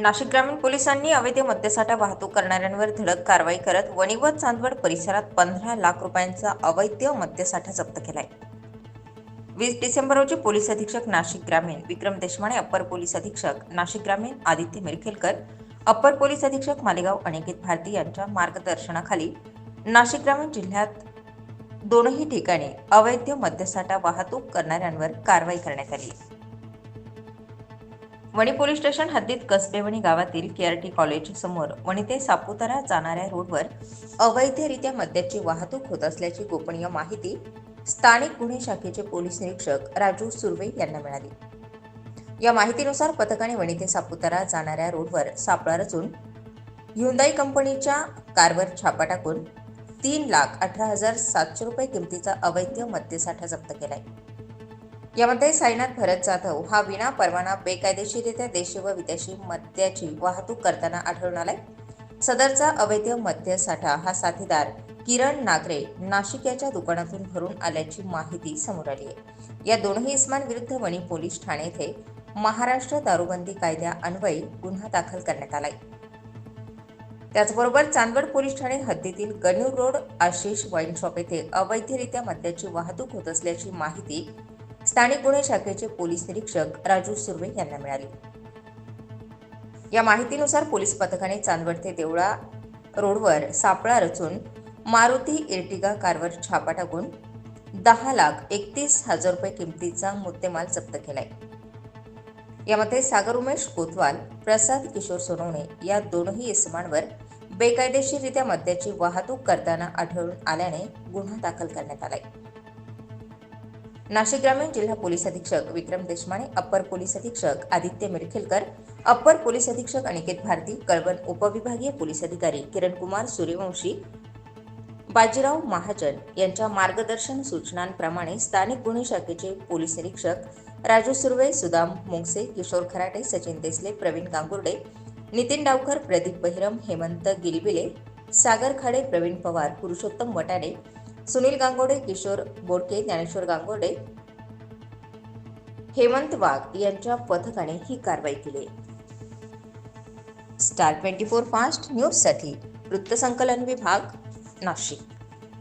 नाशिक ग्रामीण पोलिसांनी अवैध मद्यसाठा वाहतूक करणाऱ्यांवर धडक कारवाई करत वणिवत चांदवड परिसरात पंधरा लाख रुपयांचा अवैध मद्यसाठा जप्त केलाय. वीस डिसेंबर रोजी पोलीस अधीक्षक नाशिक ग्रामीण विक्रम देशमाने अप्पर पोलीस अधीक्षक नाशिक ग्रामीण आदित्य मिरखेलकर अप्पर पोलीस अधीक्षक मालेगाव अनिकेत भारती यांच्या मार्गदर्शनाखाली नाशिक ग्रामीण जिल्ह्यात दोनही ठिकाणी अवैध मद्यसाठा वाहतूक करणाऱ्यांवर कारवाई करण्यात आली. वणी पोलीस स्टेशन हद्दीत कसबेवणी गावातील केआरटी कॉलेज समोर वणी ते सापुतारा जाणाऱ्या रोडवर अवैधरित्या मद्याची वाहतूक होत असल्याची गोपनीय माहिती स्थानिक गुन्हे शाखेचे पोलीस निरीक्षक राजू सुर्वे यांना मिळाली. या माहितीनुसार पथकाने वणी ते सापुतारा जाणाऱ्या रोडवर सापळा रचून ह्युंदाई कंपनीच्या कारवर छापा टाकून तीन लाख अठरा हजार सातशे रुपये किमतीचा अवैध मद्यसाठा जप्त केलाय. यामध्ये साईनाथ भरत जाधव हा विना परवाना बेकायदेशीररित्या देशी व विदेशी मद्याची वाहतूक करताना आढळून आलाय. सदरचा अवैध मद्य साठा हा साथीदार किरण नागरे नाशिक याच्या दुकानातून भरून आल्याची माहिती समोर आली आहे. या दोनही इस्मांविरुद्ध वणी पोलीस ठाणे येथे महाराष्ट्र दारूबंदी कायद्या अन्वयी गुन्हा दाखल करण्यात आलाय. त्याचबरोबर चांदवड पोलीस ठाणे हद्दीतील Ganur road Ashish wine shop येथे अवैधरित्या मद्याची वाहतूक होत असल्याची माहिती स्थानिक गुन्हे शाखेचे पोलीस निरीक्षक राजू सुर्वे यांना मिळाली. या माहितीनुसार पोलीस पथकाने चांदवड ते देवळा रोडवर सापळा रचून मारुती इर्टिगा कारवर छापा टाकून दहा लाख एकतीस हजार रुपये किमतीचा मुद्देमाल जप्त केलाय. यामध्ये सागर उमेश कोतवाल प्रसाद किशोर सोनवणे या दोनही इसमांवर बेकायदेशीररित्या मद्याची वाहतूक करताना आढळून आल्याने गुन्हा दाखल करण्यात आलाय. नाशिक ग्रामीण जिल्हा पोलीस अधीक्षक विक्रम देशमाने अप्पर पोलीस अधीक्षक आदित्य मिरखेलकर अप्पर पोलीस अधीक्षक अनिकेत भारती कळवण उपविभागीय पोलीस अधिकारी किरण कुमार सूर्यवंशी बाजीराव महाजन यांच्या मार्गदर्शन सूचनांप्रमाणे स्थानिक गुन्हे शाखेचे पोलीस निरीक्षक राजू सुर्वे सुदाम मुंगसे किशोर खराटे सचिन देसले प्रवीण गांगुर्डे नितीन डावकर प्रदीप बहिरम हेमंत गिलबिले सागर खाडे प्रवीण पवार पुरुषोत्तम वटाडे सुनील गांगोडे किशोर बोडके ज्ञानेश्वर गांगोडे हेमंत वाघ यांच्या पथकाने ही कारवाई केली. स्टार ट्वेंटी फोर फास्ट न्यूजसाठी वृत्तसंकलन विभाग नाशिक.